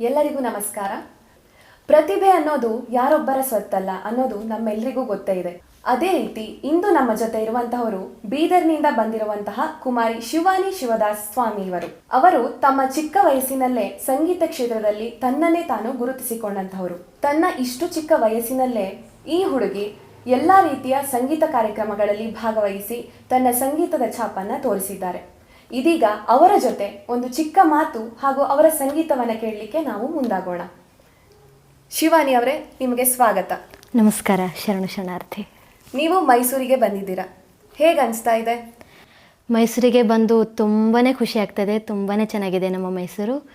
ಎಲ್ಲರಿಗೂ ನಮಸ್ಕಾರ. ಪ್ರತಿಭೆ ಅನ್ನೋದು ಯಾರೊಬ್ಬರ ಸ್ವತ್ತಲ್ಲ ಅನ್ನೋದು ನಮ್ಮೆಲ್ಲರಿಗೂ ಗೊತ್ತೇ ಇದೆ. ಅದೇ ರೀತಿ ಇಂದು ನಮ್ಮ ಜೊತೆ ಇರುವಂತಹವರು ಬೀದರ್ನಿಂದ ಬಂದಿರುವಂತಹ ಕುಮಾರಿ ಶಿವಾನಿ ಶಿವದಾಸ್ ಸ್ವಾಮಿ ಇವರು ಅವರು ತಮ್ಮ ಚಿಕ್ಕ ವಯಸ್ಸಿನಲ್ಲೇ ಸಂಗೀತ ಕ್ಷೇತ್ರದಲ್ಲಿ ತನ್ನನ್ನೇ ತಾನು ಗುರುತಿಸಿಕೊಂಡಂತಹವರು. ತನ್ನ ಇಷ್ಟು ಚಿಕ್ಕ ವಯಸ್ಸಿನಲ್ಲೇ ಈ ಹುಡುಗಿ ಎಲ್ಲಾ ರೀತಿಯ ಸಂಗೀತ ಕಾರ್ಯಕ್ರಮಗಳಲ್ಲಿ ಭಾಗವಹಿಸಿ ತನ್ನ ಸಂಗೀತದ ಛಾಪನ್ನ ತೋರಿಸಿದ್ದಾರೆ. ಇದೀಗ ಅವರ ಜೊತೆ ಒಂದು ಚಿಕ್ಕ ಮಾತು ಹಾಗೂ ಅವರ ಸಂಗೀತವನ್ನು ಕೇಳಲಿಕ್ಕೆ ನಾವು ಮುಂದಾಗೋಣ. ಶಿವಾನಿ ಅವರೇ ನಿಮಗೆ ಸ್ವಾಗತ. ನಮಸ್ಕಾರ ಶರಣು ಶರಣಾರ್ಥಿ. ನೀವು ಮೈಸೂರಿಗೆ ಬಂದಿದ್ದೀರಾ? ಹೇಗೆ ಅನಿಸ್ತಾ ಇದೆ? ಮೈಸೂರಿಗೆ ಬಂದು ತುಂಬಾ ಖುಷಿ ಆಗ್ತದೆ ತುಂಬಾ ಚೆನ್ನಾಗಿದೆ ನಮ್ಮ ಮೈಸೂರು.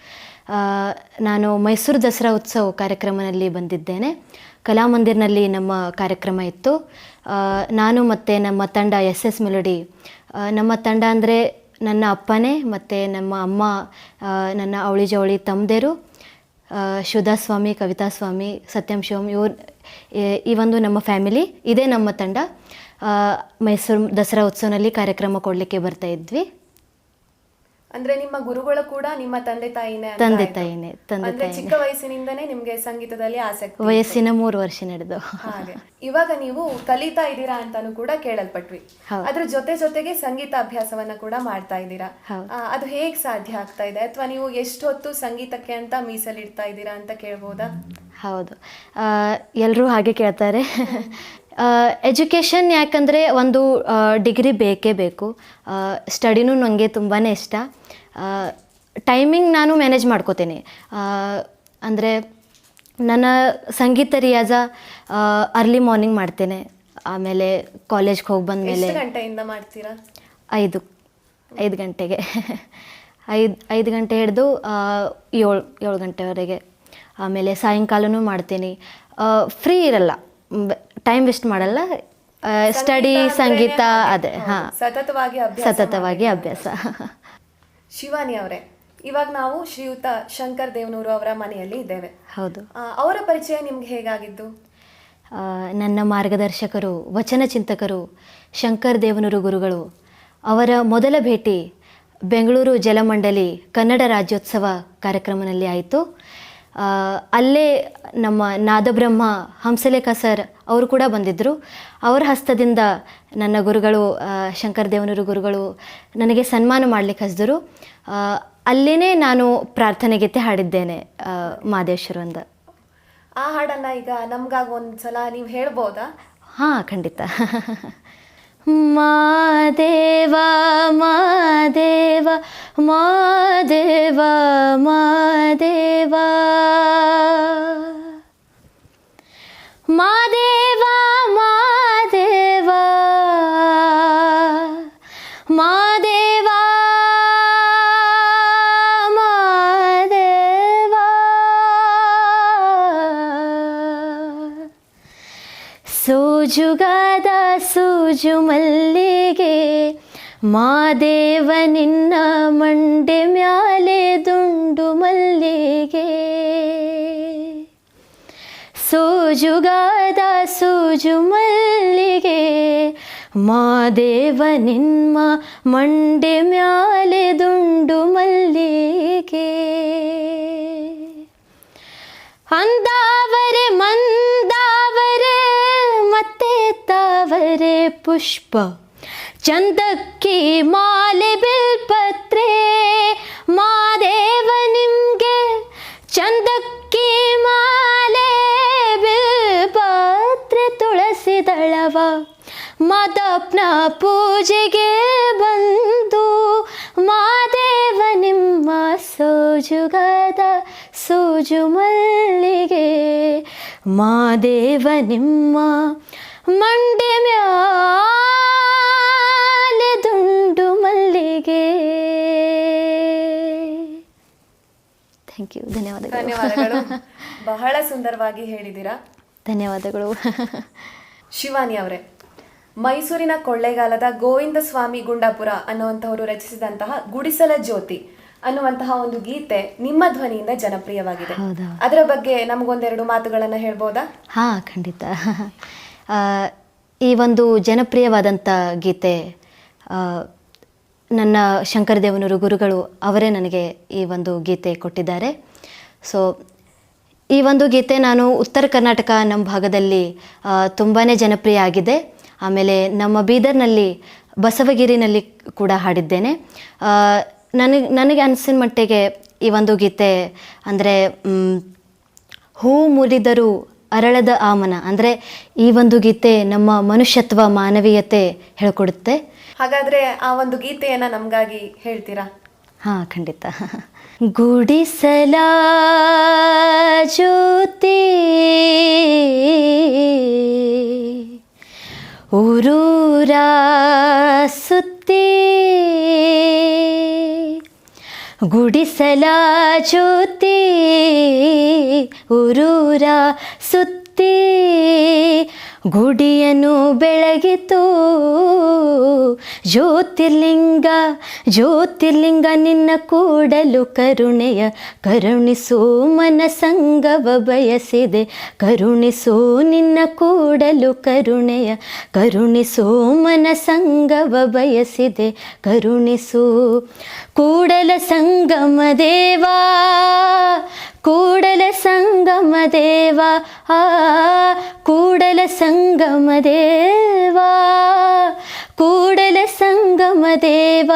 ನಾನು ಮೈಸೂರು ದಸರಾ ಉತ್ಸವ ಕಾರ್ಯಕ್ರಮದಲ್ಲಿ ಬಂದಿದ್ದೇನೆ. ಕಲಾಮಂದಿರ್ನಲ್ಲಿ ನಮ್ಮ ಕಾರ್ಯಕ್ರಮ ಇತ್ತು. ನಾನು ಮತ್ತು ನಮ್ಮ ತಂಡ ಎಸ್ ಎಸ್ ಮೆಲೋಡಿ. ನಮ್ಮ ತಂಡ ಅಂದರೆ ನನ್ನ ಅಪ್ಪನೇ ಮತ್ತು ನಮ್ಮ ಅಮ್ಮ ನನ್ನ ಅವಳಿ ಜವಳಿ ತಮ್ಮದೇರು ಶುಧಾ ಸ್ವಾಮಿ, ಕವಿತಾ ಸ್ವಾಮಿ, ಸತ್ಯಂ ಶಿವಂ, ಇವ್ರು, ಈ- ಒಂದು ನಮ್ಮ ಫ್ಯಾಮಿಲಿ, ಇದೇ ನಮ್ಮ ತಂಡ. ಮೈಸೂರು ದಸರಾ ಉತ್ಸವನಲ್ಲಿ ಕಾರ್ಯಕ್ರಮ ಕೊಡಲಿಕ್ಕೆ ಬರ್ತಾ ಇದ್ವಿ. ಅಂದ್ರೆ ನಿಮ್ಮ ಗುರುಗಳು ಕೂಡ ನಿಮ್ಮ ತಂದೆ ತಾಯಿನೇ ತಂದೆ. ತಾಯಿನೇ ತಂದೆ ತಾಯಿ ಚಿಕ್ಕ ವಯಸ್ಸಿನಿಂದನೇ ನಿಮ್ಗೆ ಸಂಗೀತದಲ್ಲಿ ಆಸಕ್ತಿ ವಯಸ್ಸಿನ ಮೂರು ವರ್ಷ ನಡೆದು. ಹಾಗೆ. ಇವಾಗ ನೀವು ಕಲಿತಾ ಇದ್ದೀರಾ ಅಂತಾನು ಕೂಡ ಕೇಳಲ್ಪಟ್ವಿ. ಅದ್ರ ಜೊತೆ ಜೊತೆಗೆ ಸಂಗೀತ ಅಭ್ಯಾಸವನ್ನ ಕೂಡ ಮಾಡ್ತಾ ಇದ್ದೀರಾ? ಅದು ಹೇಗ್ ಸಾಧ್ಯ ಆಗ್ತಾ ಇದೆ? ಅಥವಾ ನೀವು ಎಷ್ಟೊತ್ತು ಸಂಗೀತಕ್ಕೆ ಅಂತ ಮೀಸಲಿಡ್ತಾ ಇದ್ದೀರಾ ಅಂತ ಕೇಳ್ಬೋದಾ? ಹೌದು. ಎಲ್ಲರೂ ಹಾಗೆ ಕೇಳ್ತಾರೆ. ಎಜುಕೇಷನ್ ಯಾಕಂದರೆ ಒಂದು ಡಿಗ್ರಿ ಬೇಕೇ ಬೇಕು. ಸ್ಟಡಿನೂ ನನಗೆ ತುಂಬಾ ಇಷ್ಟ. ಟೈಮಿಂಗ್ ನಾನು ಮ್ಯಾನೇಜ್ ಮಾಡ್ಕೋತೇನೆ. ಅಂದರೆ ನನ್ನ ಸಂಗೀತ ರಿಯಾಜ ಅರ್ಲಿ ಮಾರ್ನಿಂಗ್ ಮಾಡ್ತೇನೆ. ಆಮೇಲೆ ಕಾಲೇಜ್ಗೆ ಹೋಗಿ ಬಂದ ಮೇಲೆ ಗಂಟೆಯಿಂದ ಮಾಡ್ತೀರಾ? ಐದು ಐದು ಗಂಟೆಗೆ. ಐದು ಐದು ಗಂಟೆ ಹಿಡಿದು ಏಳು ಏಳು ಗಂಟೆವರೆಗೆ. ಆಮೇಲೆ ಸಾಯಂಕಾಲನೂ ಮಾಡ್ತೀನಿ. ಫ್ರೀ ಇರಲ್ಲ. ಟೈಮ್ ವೇಸ್ಟ್ ಮಾಡಲ್ಲ. ಸ್ಟಡಿ ಸಂಗೀತ ಅದೇ. ಹಾಂ. ಸತತವಾಗಿ ಸತತವಾಗಿ ಅಭ್ಯಾಸ. ಶಿವಾನಿ ಅವರೇ. ಇವಾಗ ನಾವು ಶ್ರೀಯುತ ಶಂಕರ್ ದೇವನೂರು ಅವರ ಮನೆಯಲ್ಲಿ ಇದ್ದೇವೆ. ಹೌದು. ಅವರ ಪರಿಚಯ ನಿಮ್ಗೆ ಹೇಗಾಗಿದ್ದು ನನ್ನ ಮಾರ್ಗದರ್ಶಕರು ವಚನ ಚಿಂತಕರು ಶಂಕರ್ ದೇವನೂರು ಗುರುಗಳು ಅವರ ಮೊದಲ ಭೇಟಿ ಬೆಂಗಳೂರು ಜಲಮಂಡಲಿ ಕನ್ನಡ ರಾಜ್ಯೋತ್ಸವ ಕಾರ್ಯಕ್ರಮದಲ್ಲಿ ಆಯಿತು. ಅಲ್ಲೇ ನಮ್ಮ ನಾದಬ್ರಹ್ಮ ಹಂಸಲೇಖ ಸರ್ ಅವರು ಕೂಡ ಬಂದಿದ್ದರು ಅವರ ಹಸ್ತದಿಂದ ನನ್ನ ಗುರುಗಳು ಶಂಕರ ದೇವನೂರು ಗುರುಗಳು ನನಗೆ ಸನ್ಮಾನ ಮಾಡಲಿಕ್ಕೆ ಹಸಿದರು. ಅಲ್ಲೇ ನಾನು ಪ್ರಾರ್ಥನೆ ಗೀತೆ ಹಾಡಿದ್ದೇನೆ ಮಾದೇಶ್ವರು ಮಾದೇಶ್ವರ ಅಂದ ಆ ಹಾಡನ್ನು ಈಗ ನಮಗಾಗಿ ಒಂದು ಸಲ ನೀವು ಹೇಳ್ಬೋದಾ? ಹಾಂ ಖಂಡಿತ. ಮಾದೇವ ಮಾದೇವ ಮಾದೇವ ಮಾದೇವ ಮಾದೇವ ಮಾದೇವ ಮಾದೇವ ಮಾದೇವ ಸೋಜುಗಾದ ಸೂಜು ಮಲ್ಲಿಗೆ ಮಾದೇವ ನಿನ್ನ ಮಂಡೆ ಮ್ಯಾಲೆ ದುಂಡು ಮಲ್ಲಿಗೆ ಸೋಜುಗಾದ ಸೂಜು ಮಲ್ಲಿಗೆ ಮಾದೇವ ನಿನ್ನ ಮಂಡೆ ಮ್ಯಾಲೆ ದುಂಡು ಮಲ್ಲಿಗೆ ಅಂದಾವರೆ ಪುಷ್ಪ. ಚಂದಕ್ಕೆ ಮಾಲೆ ಬಿಲ್ಪತ್ರೆ ಮಾದೇವ ನಿಮ್ಗೆ. ಚಂದಕ್ಕೆ ಮಾಲೆ ಬಿಲ್ಪತ್ರೆ ತುಳಸಿ ದಳವ. ಮಾದಪ್ನ ಪೂಜೆಗೆ ಬಂದು, ಮಾದೇವ ನಿಮ್ಮ ಸೋಜುಗದ ಸೂಜು ಮಲ್ಲಿಗೆ. ಮಾದೇವ ನಿಮ್ಮ ಮಂಡೆ ಮ್ಯಾಲೆ ದುಂಡು ಮಲ್ಲಿಗೆ. ಥ್ಯಾಂಕ್ ಯು ಧನ್ಯವಾದಗಳು. ಧನ್ಯವಾದಗಳು. ಬಹಳ ಸುಂದರವಾಗಿ ಹೇಳಿದ್ದೀರಾ. ಧನ್ಯವಾದಗಳು. ಶಿವಾನಿ ಅವರೇ ಮೈಸೂರಿನ ಕೊಳ್ಳೇಗಾಲದ ಗೋವಿಂದ ಸ್ವಾಮಿ ಗುಂಡಾಪುರ ಅನ್ನುವಂಥವರು ರಚಿಸಿದಂತಹ ಗುಡಿಸಲ ಜ್ಯೋತಿ ಅನ್ನುವಂತಹ ಒಂದು ಗೀತೆ ನಿಮ್ಮ ಧ್ವನಿಯಿಂದ ಜನಪ್ರಿಯವಾಗಿದೆ. ಅದರ ಬಗ್ಗೆ ನಮಗೊಂದೆರಡು ಮಾತುಗಳನ್ನು ಹೇಳ್ಬೋದಾ? ಹಾ ಖಂಡಿತ. ಈ ಒಂದು ಜನಪ್ರಿಯವಾದಂಥ ಗೀತೆ ನನ್ನ ಶಂಕರದೇವನೂರು ಗುರುಗಳು ಅವರೇ ನನಗೆ ಈ ಒಂದು ಗೀತೆ ಕೊಟ್ಟಿದ್ದಾರೆ. ಸೊ ಈ ಒಂದು ಗೀತೆ ನಾನು ಉತ್ತರ ಕರ್ನಾಟಕ ನಮ್ಮ ಭಾಗದಲ್ಲಿ ತುಂಬಾ ಜನಪ್ರಿಯ ಆಗಿದೆ. ಆಮೇಲೆ ನಮ್ಮ ಬೀದರ್ನಲ್ಲಿ, ಬಸವಗಿರಿನಲ್ಲಿ ಕೂಡ ಹಾಡಿದ್ದೇನೆ. ನನಗೆ ನನಗೆ ಅನಿಸಿದ ಮಟ್ಟಿಗೆ ಈ ಒಂದು ಗೀತೆ ಅಂದರೆ ಹೂ ಮುರಿದರೂ ಅರಳದ ಆಮನ ಅಂದರೆ ಈ ಒಂದು ಗೀತೆ ನಮ್ಮ ಮನುಷ್ಯತ್ವ ಮಾನವೀಯತೆ ಹೇಳ್ಕೊಡುತ್ತೆ. ಹಾಗಾದ್ರೆ ಆ ಒಂದು ಗೀತೆಯನ್ನ ನಮಗಾಗಿ ಹೇಳ್ತೀರಾ? ಹಾಂ ಖಂಡಿತ. ಗುಡಿಸಲ ಜ್ಯೋತಿ ಊರೂರ ಸುತ್ತಿ ಗುಡಿಸಲ ಜ್ಯೋತಿ ಉರೂರ ಸುತ್ತಿ ಗುಡಿಯನ್ನು ಬೆಳಗಿತು ಜ್ಯೋತಿರ್ಲಿಂಗ ಜ್ಯೋತಿರ್ಲಿಂಗ ನಿನ್ನ ಕೂಡಲು ಕರುಣೆಯ, ಕರುಣಿಸು ಮನಸಂಗವ ಬಯಸಿದೆ. ಕರುಣಿಸೋ ನಿನ್ನ ಕೂಡಲು ಕರುಣೆಯ, ಕರುಣಿಸು ಮನಸಂಗವ ಬಯಸಿದೆ. ಕರುಣಿಸೋ ಕೂಡಲ ಸಂಗಮ ದೇವಾ, ಕೂಡಲ ಸಂಗಮ ದೇವಾ, ಆ, ಕೂಡಲ ಸಂಗಮ ದೇವಾ. ಸಂಗಮ ದೇವ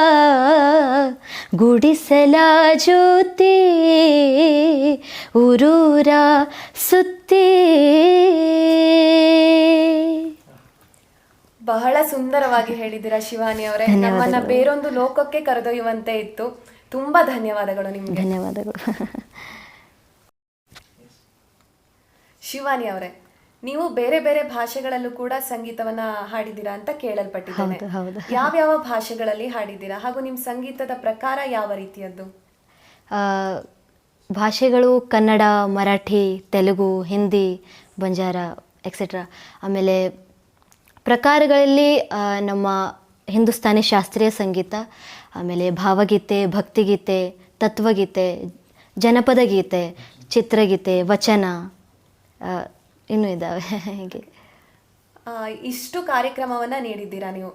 ಗುಡಿಸಲ ಜ್ಯೋತಿ ಉರೂರ ಸುತ್ತಿ. ಬಹಳ ಸುಂದರವಾಗಿ ಹೇಳಿದ್ದೀರಾ ಶಿವಾನಿ ಅವರೇ. ನಮ್ಮನ್ನ ಬೇರೊಂದು ಲೋಕಕ್ಕೆ ಕರೆದೊಯ್ಯುವಂತೆ ಇತ್ತು. ತುಂಬಾ ಧನ್ಯವಾದಗಳು ನಿಮ್ಗೆ. ಧನ್ಯವಾದಗಳು. ಶಿವಾನಿ ಅವರೇ. ನೀವು ಬೇರೆ ಬೇರೆ ಭಾಷೆಗಳಲ್ಲೂ ಕೂಡ ಸಂಗೀತವನ್ನ ಹಾಡಿದ್ದೀರಾ ಅಂತ ಕೇಳಲ್ಪಟ್ಟಿದ್ದೇನೆ. ಹೌದು, ಯಾವ ಯಾವ್ಯಾವ ಭಾಷೆಗಳಲ್ಲಿ ಹಾಡಿದ್ದೀರಾ? ಹಾಗೂ ನಿಮ್ಮ ಸಂಗೀತದ ಪ್ರಕಾರ ಯಾವ ರೀತಿಯದ್ದು? ಆ, ಭಾಷೆಗಳು ಕನ್ನಡ ಮರಾಠಿ ತೆಲುಗು ಹಿಂದಿ ಬಂಜಾರ ಎಕ್ಸೆಟ್ರಾ ಆಮೇಲೆ ಪ್ರಕಾರಗಳಲ್ಲಿ ಆ, ನಮ್ಮ ಹಿಂದೂಸ್ತಾನಿ ಶಾಸ್ತ್ರೀಯ ಸಂಗೀತ ಆಮೇಲೆ ಭಾವಗೀತೆ ಭಕ್ತಿಗೀತೆ ತತ್ವಗೀತೆ ಜನಪದ ಗೀತೆ ಚಿತ್ರಗೀತೆ ವಚನ ಆ, ಇನ್ನೂ ಇದ್ದಾವೆ. ಹೀಗೆ? ಆ, ಇಷ್ಟು ಕಾರ್ಯಕ್ರಮವನ್ನ ನೀಡಿದ್ದೀರಾ ನೀವು?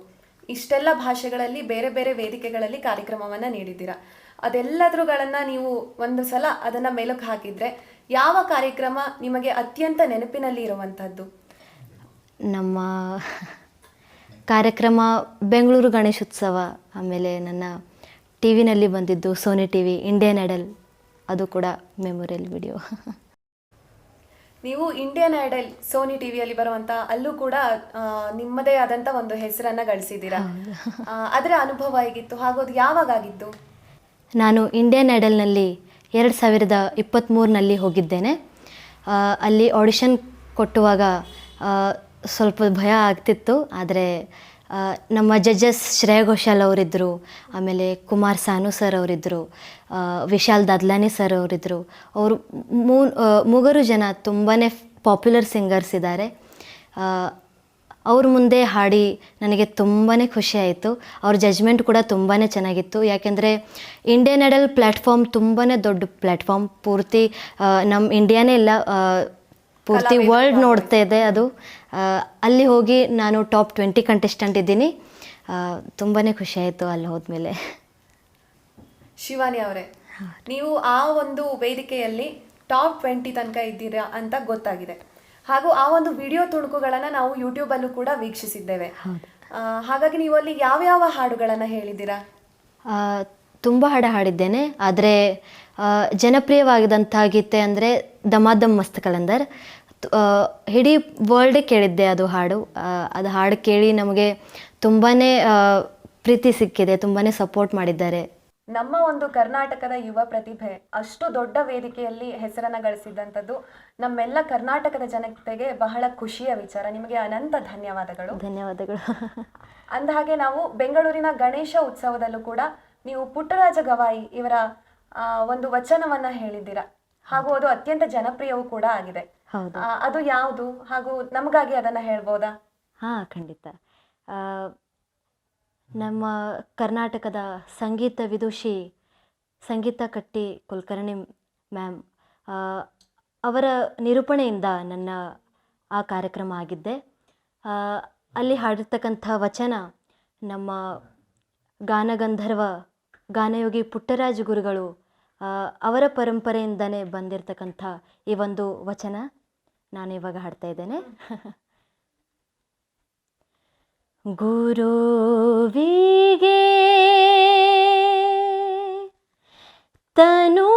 ಇಷ್ಟೆಲ್ಲ ಭಾಷೆಗಳಲ್ಲಿ ಬೇರೆ ಬೇರೆ ವೇದಿಕೆಗಳಲ್ಲಿ ಕಾರ್ಯಕ್ರಮವನ್ನ ನೀಡಿದ್ದೀರಾ? ಅದೆಲ್ಲದ್ರುಗಳನ್ನ ನೀವು ಒಂದು ಸಲ ಅದನ್ನ ಮೇಲಕ್ಕೆ ಹಾಕಿದ್ರೆ ಯಾವ ಕಾರ್ಯಕ್ರಮ ನಿಮಗೆ ಅತ್ಯಂತ ನೆನಪಿನಲ್ಲಿ ಇರುವಂತದ್ದು ನಮ್ಮ ಕಾರ್ಯಕ್ರಮ ಬೆಂಗಳೂರು ಗಣೇಶೋತ್ಸವ ಆಮೇಲೆ ನನ್ನ ಟಿ ವಿನಲ್ಲಿ ಬಂದಿದ್ದು Sony T V Indian Idol ಅದು ಕೂಡ ಮೆಮೊರಿಯಲ್ ವಿಡಿಯೋ. ನೀವು ಇಂಡಿಯನ್ ಐಡಲ್ ಸೋನಿ ಟಿವಿಯಲ್ಲಿ ಬರುವಂತ ಅಲ್ಲೂ ಕೂಡ ನಿಮ್ಮದೇ ಆದಂತ ಒಂದು ಹೆಸರನ್ನ ಗಳಿಸಿದ್ದೀರಾ? ಅದರ ಅನುಭವ ಹೇಗಿತ್ತು? ಹಾಗೂ ಅದು ಯಾವಾಗ ಆಗಿತ್ತು ನಾನು ಇಂಡಿಯನ್ ಐಡಲ್ನಲ್ಲಿ ಎರಡು ಸಾವಿರದ ಇಪ್ಪತ್ತ್ಮೂರಿನಲ್ಲಿ ಹೋಗಿದ್ದೇನೆ. ಅಲ್ಲಿ ಆಡಿಷನ್ ಕೊಟ್ಟುವಾಗ ಸ್ವಲ್ಪ ಭಯ ಆಗ್ತಿತ್ತು. ಆದರೆ ನಮ್ಮ ಜಡ್ಜಸ್ ಶ್ರೇಯ ಘೋಷಾಲ್ ಅವರಿದ್ದರು ಆಮೇಲೆ ಕುಮಾರ್ ಸಾನು ಸರ್ ಅವರಿದ್ದರು ವಿಶಾಲ್ ದದ್ಲಾನಿ ಸರ್ ಅವರಿದ್ದರು ಅವರು ಮೂ ಮೂಗರು ಜನ ತುಂಬಾ ಪಾಪ್ಯುಲರ್ ಸಿಂಗರ್ಸ್ ಇದ್ದಾರೆ ಅವ್ರ ಮುಂದೆ ಹಾಡಿ ನನಗೆ ತುಂಬಾ ಖುಷಿಯಾಯಿತು ಅವ್ರ ಜಜ್ಮೆಂಟ್ ಕೂಡ ತುಂಬಾ ಚೆನ್ನಾಗಿತ್ತು. ಯಾಕೆಂದರೆ ಇಂಡಿಯನ್ ಐಡಲ್ ಪ್ಲ್ಯಾಟ್ಫಾರ್ಮ್ ತುಂಬಾ ದೊಡ್ಡ ಪ್ಲ್ಯಾಟ್ಫಾರ್ಮ್ ಪೂರ್ತಿ ನಮ್ಮ ಇಂಡಿಯಾನೇ ಇಲ್ಲ ಪೂರ್ತಿ ವರ್ಲ್ಡ್ ನೋಡ್ತಾ ಇದೆ ಅದು. ಅಲ್ಲಿ ಹೋಗಿ ನಾನು ಟಾಪ್ ಟ್ವೆಂಟಿ ಕಂಟೆಸ್ಟೆಂಟ್ ಇದ್ದೀನಿ. ತುಂಬಾ ಖುಷಿ ಆಯಿತು ಅಲ್ಲಿ ಹೋದ್ಮೇಲೆ. ಶಿವಾನಿ ಅವರೇ ನೀವು ಆ ಒಂದು ವೇದಿಕೆಯಲ್ಲಿ ಟಾಪ್ ಟ್ವೆಂಟಿ ತನಕ ಇದ್ದೀರಾ ಅಂತ ಗೊತ್ತಾಗಿದೆ. ಹಾಗೂ ಆ ಒಂದು ವಿಡಿಯೋ ತುಣುಕುಗಳನ್ನು ನಾವು ಯೂಟ್ಯೂಬಲ್ಲೂ ಕೂಡ ವೀಕ್ಷಿಸಿದ್ದೇವೆ. ಹಾಗಾಗಿ ನೀವು ಅಲ್ಲಿ ಯಾವ್ಯಾವ ಹಾಡುಗಳನ್ನು ಹೇಳಿದ್ದೀರಾ? ತುಂಬ ಹಾಡು ಹಾಡಿದ್ದೇನೆ. ಆದರೆ ಜನಪ್ರಿಯವಾಗಿದ್ದಂಥ ಗೀತೆ ಅಂದರೆ ದಮಾದಮ್ ಮಸ್ತ್ ಕಲಂದರ್. ಇಡೀ ವರ್ಲ್ಡೇ ಕೇಳಿದ್ದೆ ಅದು ಹಾಡು. ಅದು ಹಾಡು ಕೇಳಿ ನಮಗೆ ತುಂಬಾ ಪ್ರೀತಿ ಸಿಕ್ಕಿದೆ ತುಂಬಾ ಸಪೋರ್ಟ್ ಮಾಡಿದ್ದಾರೆ. ನಮ್ಮ ಒಂದು ಕರ್ನಾಟಕದ ಯುವ ಪ್ರತಿಭೆ ಅಷ್ಟು ದೊಡ್ಡ ವೇದಿಕೆಯಲ್ಲಿ ಹೆಸರನ್ನು ಗಳಿಸಿದಂಥದ್ದು ನಮ್ಮೆಲ್ಲ ಕರ್ನಾಟಕದ ಜನತೆಗೆ ಬಹಳ ಖುಷಿಯ ವಿಚಾರ. ನಿಮಗೆ ಅನಂತ ಧನ್ಯವಾದಗಳು. ಧನ್ಯವಾದಗಳು. ಅಂದಹಾಗೆ ನಾವು ಬೆಂಗಳೂರಿನ ಗಣೇಶ ಉತ್ಸವದಲ್ಲೂ ಕೂಡ ನೀವು ಪುಟ್ಟರಾಜ ಗವಾಯಿ ಇವರ ಒಂದು ವಚನವನ್ನ ಹೇಳಿದ್ದೀರಾ. ಹಾಗೂ ಅದು ಅತ್ಯಂತ ಜನಪ್ರಿಯವೂ ಕೂಡ ಆಗಿದೆ. ಹೌದು. ಆ, ಅದು ಯಾವುದು? ಹಾಗೂ ನಮಗಾಗಿ ಅದನ್ನ ಹೇಳ್ಬೋದಾ? ಹಾ ಖಂಡಿತ. ಆ, ನಮ್ಮ ಕರ್ನಾಟಕದ ಸಂಗೀತ ವಿದುಷಿ ಸಂಗೀತ ಕಟ್ಟಿ ಕುಲಕರ್ಣಿ ಮ್ಯಾಮ್ ಅವರ ನಿರೂಪಣೆಯಿಂದ ನನ್ನ ಆ ಕಾರ್ಯಕ್ರಮ ಆಗಿದ್ದೆ. ಆ, ಅಲ್ಲಿ ಹಾಡಿರ್ತಕ್ಕಂಥ ವಚನ ನಮ್ಮ ಗಾನಗಂಧರ್ವ ಗಾನಯೋಗಿ ಪುಟ್ಟರಾಜ ಗುರುಗಳು ಆ, ಅವರ ಪರಂಪರೆಯಿಂದನೇ ಬಂದಿರತಕ್ಕಂಥ ಈ ಒಂದು ವಚನ. ನಾನು ಇವಾಗ ಹಾಡ್ತಾ ಇದ್ದೇನೆ. ಗುರುವಿಗೆ ತನುವನ್ನು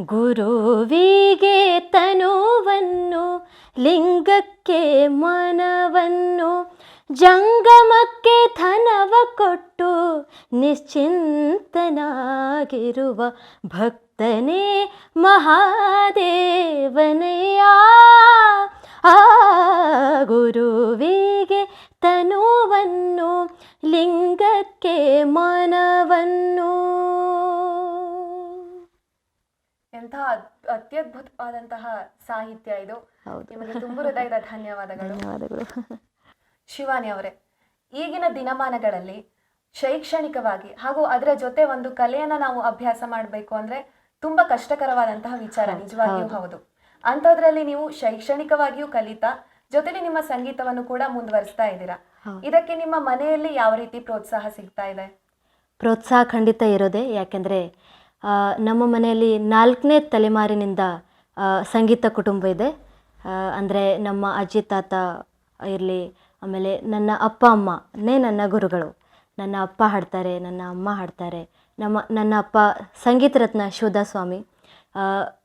ಗುರುವಿಗೆ ತನುವನ್ನು ಲಿಂಗಕ್ಕೆ ಮನವನ್ನು ಜಂಗಮಕ್ಕೆ ಧನವ ಕೊಟ್ಟು ನಿಶ್ಚಿಂತನಾಗಿರುವ ಭಕ್ತನೇ ಮಹಾದೇವನೆಯ ಆ ಗುರುವಿಗೆ ತನುವನ್ನು ಲಿಂಗಕ್ಕೆ ಮನವನ್ನು. ಎಂತಹ ಅತ್ಯದ್ಭುತವಾದಂತಹ ಸಾಹಿತ್ಯ ಇದು. ನಿಮಗೆ ತುಂಬ ಹೃದಯದ ಧನ್ಯವಾದಗಳು. ಧನ್ಯವಾದಗಳು. ಶಿವಾನಿ ಅವರೇ ಈಗಿನ ದಿನಮಾನಗಳಲ್ಲಿ ಶೈಕ್ಷಣಿಕವಾಗಿ ಹಾಗೂ ಅದರ ಜೊತೆ ಒಂದು ಕಲೆಯನ್ನ ನಾವು ಅಭ್ಯಾಸ ಮಾಡಬೇಕು ಅಂದ್ರೆ ತುಂಬಾ ಕಷ್ಟಕರವಾದಂತಹ ವಿಚಾರ ನಿಜವಾಗಿಯೂ ಹೌದು. ಅಂಥದ್ರಲ್ಲಿ ನೀವು ಶೈಕ್ಷಣಿಕವಾಗಿಯೂ ಕಲಿತಾ ಜೊತೆಗೆ ನಿಮ್ಮ ಸಂಗೀತವನ್ನು ಕೂಡ ಮುಂದುವರಿಸ್ತಾ ಇದ್ದೀರಾ? ಇದಕ್ಕೆ ನಿಮ್ಮ ಮನೆಯಲ್ಲಿ ಯಾವ ರೀತಿ ಪ್ರೋತ್ಸಾಹ ಸಿಗ್ತಾ ಇದೆ? ಪ್ರೋತ್ಸಾಹ ಖಂಡಿತ ಇರೋದೆ ಯಾಕೆಂದರೆ ನಮ್ಮ ಮನೆಯಲ್ಲಿ ನಾಲ್ಕನೇ ತಲೆಮಾರಿನಿಂದ ಸಂಗೀತ ಕುಟುಂಬ ಇದೆ. ಅಂದರೆ ನಮ್ಮ ಅಜ್ಜಿ ತಾತ ಇರಲಿ ಆಮೇಲೆ ನನ್ನ ಅಪ್ಪ ಅಮ್ಮನೇ ನನ್ನ ಗುರುಗಳು. ನನ್ನ ಅಪ್ಪ ಹಾಡ್ತಾರೆ, ನನ್ನ ಅಮ್ಮ ಹಾಡ್ತಾರೆ. ನಮ್ಮ, ನನ್ನ ಅಪ್ಪ ಸಂಗೀತ ರತ್ನ ಶೋಧ ಸ್ವಾಮಿ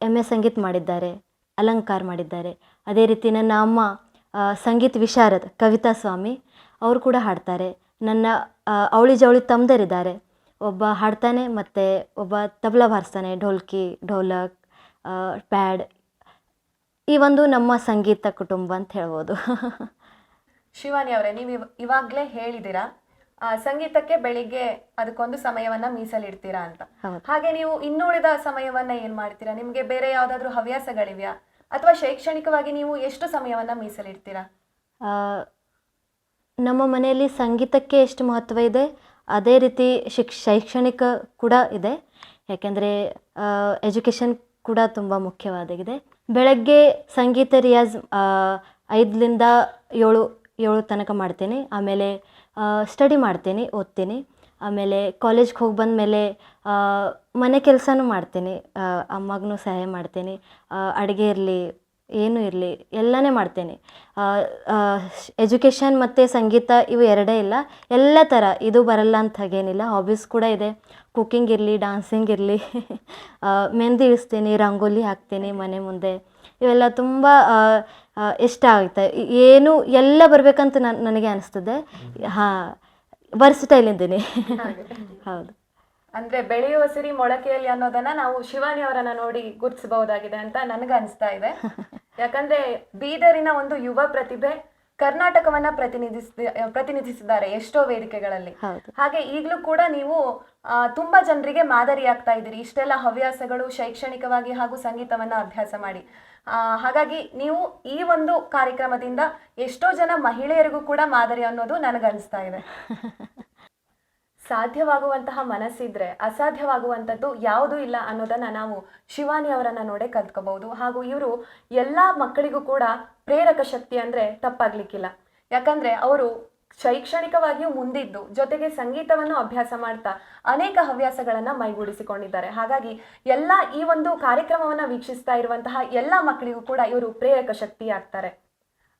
ಎಂ ಎ ಸಂಗೀತ ಮಾಡಿದ್ದಾರೆ, ಅಲಂಕಾರ ಮಾಡಿದ್ದಾರೆ. ಅದೇ ರೀತಿ ನನ್ನ ಅಮ್ಮ ಸಂಗೀತ ವಿಶಾರದ್ ಕವಿತಾ ಸ್ವಾಮಿ, ಅವರು ಕೂಡ ಹಾಡ್ತಾರೆ. ನನ್ನ ಅವಳಿ ಜವಳಿ ತಮ್ಮದರಿದ್ದಾರೆ ಒಬ್ಬ ಹಾಡ್ತಾನೆ, ಮತ್ತು ಒಬ್ಬ ತಬಲ ಬಾರಿಸ್ತಾನೆ, ಢೋಲ್ಕಿ, ಢೋಲಕ್ ಪ್ಯಾಡ್. ಈ ಒಂದು ನಮ್ಮ ಸಂಗೀತ ಕುಟುಂಬ ಅಂತ ಹೇಳ್ಬೋದು. ಶಿವಾನಿ ಅವರೇ ನೀವು ಇವ- ಇವಾಗ್ಲೇ ಹೇಳಿದಿರಾ ಆ, ಸಂಗೀತಕ್ಕೆ ಬೆಳಿಗ್ಗೆ ಅದಕ್ಕೊಂದು ಸಮಯವನ್ನ ಮೀಸಲಿಡ್ತೀರಾ ಅಂತ. ಹಾಗೆ ನೀವು ಇನ್ನುಳಿದ ಸಮಯವನ್ನ ಏನ್ ಮಾಡ್ತೀರಾ? ನಿಮ್ಗೆ ಬೇರೆ ಯಾವ್ದಾದ್ರು ಹವ್ಯಾಸಗಳಿವ್ಯಾ? ಅಥವಾ ಶೈಕ್ಷಣಿಕವಾಗಿ ನೀವು ಎಷ್ಟು ಸಮಯವನ್ನ ಮೀಸಲಿಡ್ತೀರಾ? ಆ, ನಮ್ಮ ಮನೆಯಲ್ಲಿ ಸಂಗೀತಕ್ಕೆ ಎಷ್ಟು ಮಹತ್ವ ಇದೆ? ಅದೇ ರೀತಿ ಶಿಕ್ ಶೈಕ್ಷಣಿಕ ಕೂಡ ಇದೆ. ಯಾಕೆಂದರೆ ಎಜುಕೇಷನ್ ಕೂಡ ತುಂಬ ಮುಖ್ಯವಾದಾಗಿದೆ ಬೆಳಗ್ಗೆ ಸಂಗೀತ ರಿಯಾಜ್ ಐದರಿಂದ ಏಳು ಏಳು ತನಕ ಮಾಡ್ತೇನೆ. ಆಮೇಲೆ ಸ್ಟಡಿ ಮಾಡ್ತೇನೆ, ಓದ್ತೇನೆ. ಆಮೇಲೆ ಕಾಲೇಜ್ಗೆ ಹೋಗಿ ಬಂದಮೇಲೆ ಮನೆ ಕೆಲಸನೂ ಮಾಡ್ತೇನೆ. ಅಮ್ಮಗೂ ಸಹಾಯ ಮಾಡ್ತೇನೆ. ಅಡುಗೆ ಇರಲಿ, ಏನು ಇರಲಿ, ಎಲ್ಲನೇ ಮಾಡ್ತೇನೆ. ಎಜುಕೇಷನ್ ಮತ್ತು ಸಂಗೀತ ಇವು ಎರಡೇ ಇಲ್ಲ. ಎಲ್ಲ ಥರ. ಇದು ಬರಲ್ಲ ಅಂತ ಹಾಗೇನಿಲ್ಲ. ಹಾಬೀಸ್ ಕೂಡ ಇದೆ. ಕುಕ್ಕಿಂಗ್ ಇರಲಿ ಡಾನ್ಸಿಂಗ್ ಇರಲಿ. ಮೆಹಂದಿ ಇಳಿಸ್ತೀನಿ, ರಂಗೋಲಿ ಹಾಕ್ತೇನೆ ಮನೆ ಮುಂದೆ. ಇವೆಲ್ಲ ತುಂಬ ಇಷ್ಟ ಆಗುತ್ತೆ. ಏನು ಎಲ್ಲ ಬರಬೇಕಂತ ನನ್ ನನಗೆ ಅನಿಸ್ತದೆ. ಹಾ ವರ್ಸಿಟೈಲ್ ಇದ್ದೀನಿ ಹೌದು. ಅಂದ್ರೆ ಬೆಳೆಯುವ ಸಿರಿ ಮೊಳಕೆಯಲ್ಲಿ ಅನ್ನೋದನ್ನ ನಾವು ಶಿವಾನಿ ಅವರನ್ನ ನೋಡಿ ಗುರುತಿಸಬಹುದಾಗಿದೆ ಅಂತ ನನಗೆ ಅನಿಸ್ತಾ ಇದೆ. ಯಾಕಂದ್ರೆ ಬೀದರಿನ ಒಂದು ಯುವ ಪ್ರತಿಭೆ ಕರ್ನಾಟಕವನ್ನ ಪ್ರತಿನಿಧಿಸ ಪ್ರತಿನಿಧಿಸಿದ್ದಾರೆ ಎಷ್ಟೋ ವೇದಿಕೆಗಳಲ್ಲಿ. ಹಾಗೆ ಈಗಲೂ ಕೂಡ ನೀವು ತುಂಬಾ ಜನರಿಗೆ ಮಾದರಿಯಾಗ್ತಾ ಇದ್ದೀರಿ. ಇಷ್ಟೆಲ್ಲ ಹವ್ಯಾಸಗಳು ಶೈಕ್ಷಣಿಕವಾಗಿ ಹಾಗೂ ಸಂಗೀತವನ್ನ ಅಭ್ಯಾಸ ಮಾಡಿ. ಹಾಗಾಗಿ ನೀವು ಈ ಒಂದು ಕಾರ್ಯಕ್ರಮದಿಂದ ಎಷ್ಟೋ ಜನ ಮಹಿಳೆಯರಿಗೂ ಕೂಡ ಮಾದರಿ ಅನ್ನೋದು ನನಗನ್ನಿಸ್ತಾ ಇದೆ. ಸಾಧ್ಯವಾಗುವಂತಹ ಮನಸ್ಸಿದ್ರೆ ಅಸಾಧ್ಯವಾಗುವಂಥದ್ದು ಯಾವುದೂ ಇಲ್ಲ ಅನ್ನೋದನ್ನ ನಾವು ಶಿವಾನಿ ಅವರನ್ನ ನೋಡೇ ಕಲ್ತ್ಕೋಬಹುದು ಹಾಗೂ ಇವರು ಎಲ್ಲ ಮಕ್ಕಳಿಗೂ ಕೂಡ ಪ್ರೇರಕ ಶಕ್ತಿ ಅಂದ್ರೆ ತಪ್ಪಾಗ್ಲಿಕ್ಕಿಲ್ಲ. ಯಾಕಂದ್ರೆ ಅವರು ಶೈಕ್ಷಣಿಕವಾಗಿಯೂ ಮುಂದಿದ್ದು ಜೊತೆಗೆ ಸಂಗೀತವನ್ನು ಅಭ್ಯಾಸ ಮಾಡ್ತಾ ಅನೇಕ ಹವ್ಯಾಸಗಳನ್ನ ಮೈಗೂಡಿಸಿಕೊಂಡಿದ್ದಾರೆ. ಹಾಗಾಗಿ ಎಲ್ಲ ಈ ಒಂದು ಕಾರ್ಯಕ್ರಮವನ್ನ ವೀಕ್ಷಿಸ್ತಾ ಇರುವಂತಹ ಎಲ್ಲ ಮಕ್ಕಳಿಗೂ ಕೂಡ ಇವರು ಪ್ರೇರಕ ಶಕ್ತಿ ಆಗ್ತಾರೆ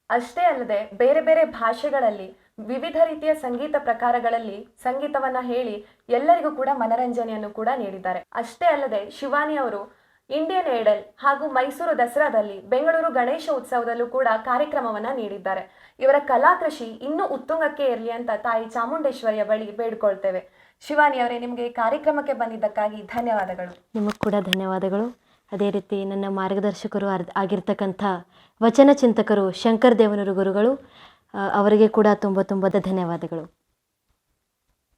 ಅಷ್ಟೇ ಅಲ್ಲದೆ ಬೇರೆ ಬೇರೆ ಭಾಷೆಗಳಲ್ಲಿ ವಿವಿಧ ರೀತಿಯ ಸಂಗೀತ ಪ್ರಕಾರಗಳಲ್ಲಿ ಸಂಗೀತವನ್ನ ಹೇಳಿ ಎಲ್ಲರಿಗೂ ಕೂಡ ಮನರಂಜನೆಯನ್ನು ಕೂಡ ನೀಡಿದ್ದಾರೆ. ಅಷ್ಟೇ ಅಲ್ಲದೆ ಶಿವಾನಿ ಅವರು ಇಂಡಿಯನ್ ಐಡಲ್ ಹಾಗೂ ಮೈಸೂರು ದಸರಾದಲ್ಲಿ ಬೆಂಗಳೂರು ಗಣೇಶ ಉತ್ಸವದಲ್ಲೂ ಕೂಡ ಕಾರ್ಯಕ್ರಮವನ್ನ ನೀಡಿದ್ದಾರೆ. ಇವರ ಕಲಾಕೃಷಿ ಇನ್ನೂ ಉತ್ತುಂಗಕ್ಕೆ ಇರಲಿ ಅಂತ ತಾಯಿ ಚಾಮುಂಡೇಶ್ವರಿಯ ಬಳಿ ಬೇಡ್ಕೊಳ್ತೇವೆ. ಶಿವಾನಿ ಅವರೇ, ನಿಮಗೆ ಕಾರ್ಯಕ್ರಮಕ್ಕೆ ಬಂದಿದ್ದಕ್ಕಾಗಿ ಧನ್ಯವಾದಗಳು. ನಿಮಗೆ ಕೂಡ ಧನ್ಯವಾದಗಳು. ಅದೇ ರೀತಿ ನನ್ನ ಮಾರ್ಗದರ್ಶಕರು ಆಗಿರ್ತಕ್ಕಂಥ ವಚನ ಚಿಂತಕರು ಶಂಕರ್ ದೇವನೂರು ಗುರುಗಳು ಅವರಿಗೆ ಕೂಡ ತುಂಬ ತುಂಬ ಧನ್ಯವಾದಗಳು.